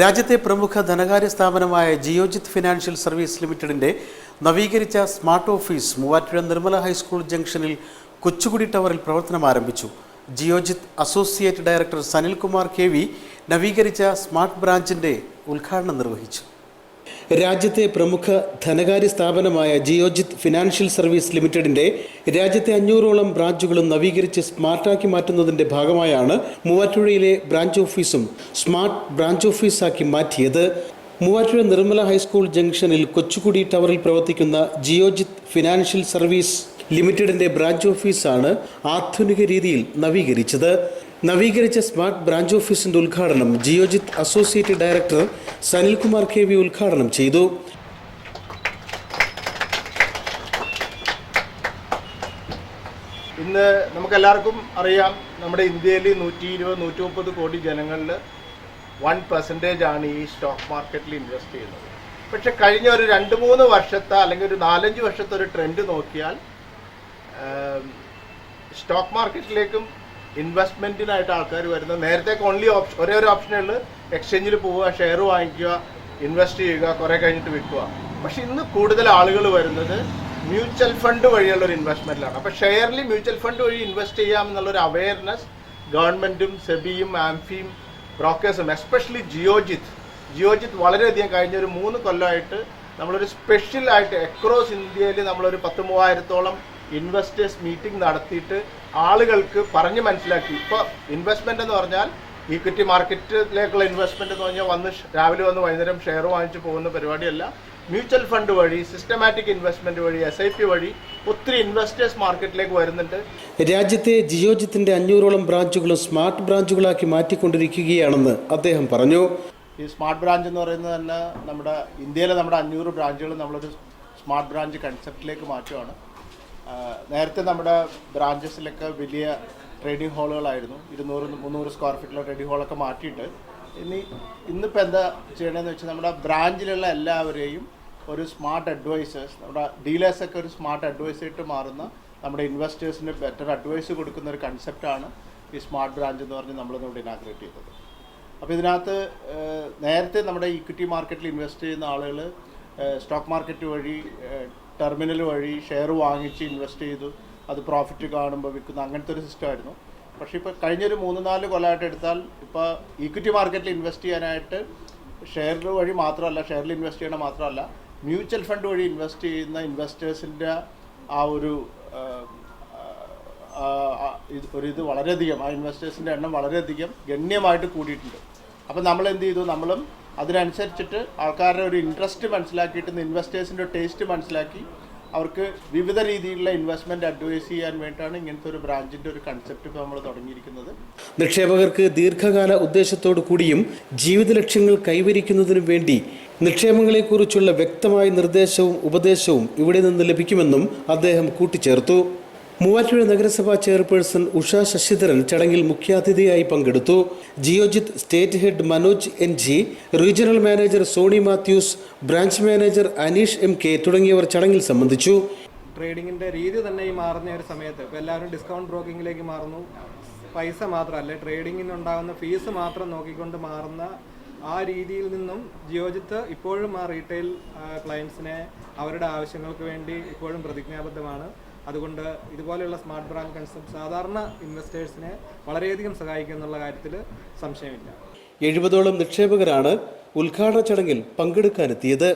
രാജ്യത്തെ പ്രമുഖ ധനകാര്യ സ്ഥാപനമായ ജിയോജിത് ഫിനാൻഷ്യൽ സർവീസ് ലിമിറ്റഡിന്റെ നവീകരിച്ച smart office Muvattupuzha Nirmala high school ജംഗ്ഷനിൽ കൊച്ചുകുടി ടവറിൽ പ്രവർത്തനം ആരംഭിച്ചു. Geojit associate director Sanilkumar K V നവീകരിച്ച സ്മാർട്ട് ബ്രാഞ്ചിന്റെ ഉദ്ഘാടനം നിർവഹിച്ചു. രാജ്യത്തെ പ്രമുഖ ധനകാര്യ സ്ഥാപനമായ ജിയോജിത് ഫിനാൻഷ്യൽ സർവീസ് ലിമിറ്റഡിന്റെ രാജ്യത്തെ അഞ്ഞൂറോളം ബ്രാഞ്ചുകളും നവീകരിച്ച് സ്മാർട്ടാക്കി മാറ്റുന്നതിന്റെ ഭാഗമായാണ് മൂവാറ്റുപുഴയിലെ ബ്രാഞ്ച് ഓഫീസും സ്മാർട്ട് ബ്രാഞ്ച് ഓഫീസാക്കി മാറ്റിയത്. മൂവാറ്റുപുഴ നിർമ്മല ഹൈസ്കൂൾ ജംഗ്ഷനിൽ കൊച്ചുകുടി ടവറിൽ പ്രവർത്തിക്കുന്ന ജിയോജിത് ഫിനാൻഷ്യൽ സർവീസ് ലിമിറ്റഡിന്റെ ബ്രാഞ്ച് ഓഫീസാണ് ആധുനിക രീതിയിൽ നവീകരിച്ചത്. നവീകരിച്ച സ്മാർട്ട് ബ്രാഞ്ച് ഓഫീസിന്റെ ഉദ്ഘാടനം Geojit associate director Sanilkumar K V ഉദ്ഘാടനം ചെയ്തു. ഇന്ന് നമുക്കെല്ലാവർക്കും അറിയാം നമ്മുടെ ഇന്ത്യയിൽ നൂറ്റി ഇരുപത് നൂറ്റി മുപ്പത് കോടി ജനങ്ങളിൽ വൺ പെർസെന്റേജ് ആണ് ഈ സ്റ്റോക്ക് മാർക്കറ്റിൽ ഇൻവെസ്റ്റ് ചെയ്യുന്നത്. പക്ഷെ കഴിഞ്ഞ ഒരു രണ്ട് മൂന്ന് വർഷത്തെ അല്ലെങ്കിൽ ഒരു നാലഞ്ച് വർഷത്തെ ഒരു ട്രെൻഡ് നോക്കിയാൽ സ്റ്റോക്ക് മാർക്കറ്റിലേക്കും ഇൻവെസ്റ്റ്മെന്റിനായിട്ട് ആൾക്കാർ വരുന്നത് നേരത്തെ ഓൺലി ഓപ്ഷൻ ഒരേ ഒരു ഓപ്ഷനേ ഉള്ളൂ. എക്സ്ചേഞ്ചിൽ പോവുക ഷെയർ വാങ്ങിക്കുക ഇൻവെസ്റ്റ് ചെയ്യുക കുറേ കഴിഞ്ഞിട്ട് വിൽക്കുക. പക്ഷെ ഇന്ന് കൂടുതൽ ആളുകൾ വരുന്നത് മ്യൂച്വൽ ഫണ്ട് വഴിയുള്ള ഒരു ഇൻവെസ്റ്റ്മെന്റിലാണ് അപ്പോൾ ഷെയറിൽ മ്യൂച്വൽ ഫണ്ട് വഴി ഇൻവെസ്റ്റ് ചെയ്യാം എന്നുള്ളൊരു അവയർനെസ് ഗവൺമെന്റും സെബിയും ആംഫിയും ബ്രോക്കേഴ്സും എസ്പെഷ്യലി ജിയോജിത്ത്. ജിയോജിത്ത് വളരെയധികം കഴിഞ്ഞ ഒരു മൂന്ന് കൊല്ലമായിട്ട് നമ്മളൊരു സ്പെഷ്യൽ ആയിട്ട് അക്രോസ് ഇന്ത്യയിൽ നമ്മളൊരു പത്ത് മൂവായിരത്തോളം ഇൻവെസ്റ്റേഴ്സ് മീറ്റിംഗ് നടത്തിയിട്ട് ആളുകൾക്ക് പറഞ്ഞ് മനസ്സിലാക്കി. ഇപ്പോൾ ഇൻവെസ്റ്റ്മെന്റ് എന്ന് പറഞ്ഞാൽ ഇക്വിറ്റി മാർക്കറ്റിലേക്കുള്ള ഇൻവെസ്റ്റ്മെന്റ് എന്ന് പറഞ്ഞാൽ വന്ന് രാവിലെ വന്ന് വൈകുന്നേരം ഷെയർ വാങ്ങിച്ച് പോകുന്ന പരിപാടിയല്ല. മ്യൂച്വൽ ഫണ്ട് വഴി സിസ്റ്റമാറ്റിക് ഇൻവെസ്റ്റ്മെന്റ് വഴി എസ് ഐ പി വഴി ഒത്തിരി ഇൻവെസ്റ്റേഴ്സ് മാർക്കറ്റിലേക്ക് വരുന്നുണ്ട്. രാജ്യത്തെ ജിയോജിത്തിന്റെ അഞ്ഞൂറോളം ബ്രാഞ്ചുകളും സ്മാർട്ട് ബ്രാഞ്ചുകളാക്കി മാറ്റിക്കൊണ്ടിരിക്കുകയാണെന്ന് അദ്ദേഹം പറഞ്ഞു. ഈ സ്മാർട്ട് ബ്രാഞ്ച് എന്ന് പറയുന്നത് തന്നെ നമ്മുടെ ഇന്ത്യയിലെ നമ്മുടെ അഞ്ഞൂറ് ബ്രാഞ്ചുകൾ നമ്മളൊരു സ്മാർട്ട് ബ്രാഞ്ച് കൺസെപ്റ്റിലേക്ക് മാറ്റുകയാണ് നേരത്തെ നമ്മുടെ ബ്രാഞ്ചസിലൊക്കെ വലിയ ട്രേഡിംഗ് ഹാളുകളായിരുന്നു ഇരുന്നൂറ് മുന്നൂറ് സ്ക്വയർ ഫീറ്റുള്ള ട്രേഡിംഗ് ഹാളൊക്കെ മാറ്റിയിട്ട് ഇനി ഇന്നിപ്പോൾ എന്താ ചെയ്യണമെന്ന് വെച്ചാൽ നമ്മുടെ ബ്രാഞ്ചിലുള്ള എല്ലാവരെയും ഒരു സ്മാർട്ട് അഡ്വൈസേഴ്സ് നമ്മുടെ ഡീലേഴ്സൊക്കെ ഒരു സ്മാർട്ട് അഡ്വൈസായിട്ട് മാറുന്ന നമ്മുടെ ഇൻവെസ്റ്റേഴ്സിന് ബെറ്റർ അഡ്വൈസ് കൊടുക്കുന്ന ഒരു കൺസെപ്റ്റാണ് ഈ സ്മാർട്ട് ബ്രാഞ്ച് എന്ന് പറഞ്ഞ് നമ്മളിന്നിവിടെ ഇനാഗ്രേറ്റ് ചെയ്തത്. അപ്പോൾ ഇതിനകത്ത് നേരത്തെ നമ്മുടെ ഇക്വിറ്റി മാർക്കറ്റിൽ ഇൻവെസ്റ്റ് ചെയ്യുന്ന ആളുകൾ സ്റ്റോക്ക് മാർക്കറ്റ് വഴി ടെർമിനൽ വഴി ഷെയർ വാങ്ങിച്ച് ഇൻവെസ്റ്റ് ചെയ്തു അത് പ്രോഫിറ്റ് കാണുമ്പോൾ വിൽക്കുന്ന അങ്ങനത്തെ ഒരു സിസ്റ്റം ആയിരുന്നു. പക്ഷേ ഇപ്പോൾ കഴിഞ്ഞൊരു മൂന്ന് നാല് കൊല്ലമായിട്ട് എടുത്താൽ ഇപ്പോൾ ഇക്വിറ്റി മാർക്കറ്റിൽ ഇൻവെസ്റ്റ് ചെയ്യാനായിട്ട് ഷെയർ വഴി മാത്രമല്ല ഷെയറിൽ ഇൻവെസ്റ്റ് ചെയ്യണ മാത്രമല്ല മ്യൂച്വൽ ഫണ്ട് വഴി ഇൻവെസ്റ്റ് ചെയ്യുന്ന ഇൻവെസ്റ്റേഴ്സിന്റെ ആ ഒരു ഒരു ഇത് വളരെയധികം ആ ഇൻവെസ്റ്റേഴ്സിന്റെ എണ്ണം വളരെയധികം ഗണ്യമായിട്ട് കൂടിയിട്ടുണ്ട്. അപ്പം നമ്മൾ എന്ത് ചെയ്തു? നമ്മളും അതിനനുസരിച്ചിട്ട് ആൾക്കാരുടെ ഒരു ഇൻട്രസ്റ്റ് മനസ്സിലാക്കിയിട്ട് ഇൻവെസ്റ്റേഴ്സിന്റെ ടേസ്റ്റ് മനസ്സിലാക്കി അവർക്ക് വിവിധ രീതിയിലുള്ള ഇൻവെസ്റ്റ്മെന്റ് അഡ്വൈസ് ചെയ്യാൻ വേണ്ടിയിട്ടാണ് ഇങ്ങനത്തെ ഒരു ബ്രാഞ്ചിന്റെ ഒരു കൺസെപ്റ്റ് ഇപ്പോൾ നമ്മൾ തുടങ്ങിയിരിക്കുന്നത്. നിക്ഷേപകർക്ക് ദീർഘകാല ഉദ്ദേശത്തോടു കൂടിയും ജീവിത ലക്ഷ്യങ്ങൾ കൈവരിക്കുന്നതിനു വേണ്ടി നിക്ഷേപങ്ങളെക്കുറിച്ചുള്ള വ്യക്തമായ നിർദ്ദേശവും ഉപദേശവും ഇവിടെ നിന്ന് ലഭിക്കുമെന്നും അദ്ദേഹം കൂട്ടിച്ചേർത്തു. മൂവാറ്റുപുഴ നഗരസഭാ ചെയർപേഴ്സൺ ഉഷ ശശിധരൻ ചടങ്ങിൽ മുഖ്യാതിഥിയായി പങ്കെടുത്തു. Geojit state head Manoj N G regional manager Soni Mathews branch manager Aneesh M K തുടങ്ങിയവർ ചടങ്ങിൽ സംബന്ധിച്ചു. ട്രേഡിങ്ങിന്റെ രീതി തന്നെ ഈ മാറുന്ന ഒരു സമയത്ത് ഇപ്പോൾ എല്ലാവരും ഡിസ്കൗണ്ട് ബ്രോക്കിങ്ങിലേക്ക് മാറുന്നു. പൈസ മാത്രമല്ല ട്രേഡിങ്ങിന് ഉണ്ടാകുന്ന ഫീസ് മാത്രം നോക്കിക്കൊണ്ട് മാറുന്ന ആ രീതിയിൽ നിന്നും ജിയോജിത്ത് ഇപ്പോഴും ആ റീറ്റെയിൽ ക്ലയൻസിനെ അവരുടെ ആവശ്യങ്ങൾക്ക് വേണ്ടി ഇപ്പോഴും പ്രതിജ്ഞാബദ്ധമാണ്. അതുകൊണ്ട് ഇതുപോലെയുള്ള സ്മാർട്ട് ബ്രാൻഡ് കൺസെപ്റ്റ് സാധാരണ ഇൻവെസ്റ്റേഴ്സിനെ വളരെയധികം സഹായിക്കും എന്നുള്ള കാര്യത്തിൽ സംശയമില്ല. എഴുപതോളം നിക്ഷേപകരാണ് ഉദ്ഘാടന ചടങ്ങിൽ പങ്കെടുക്കാനെത്തിയത്.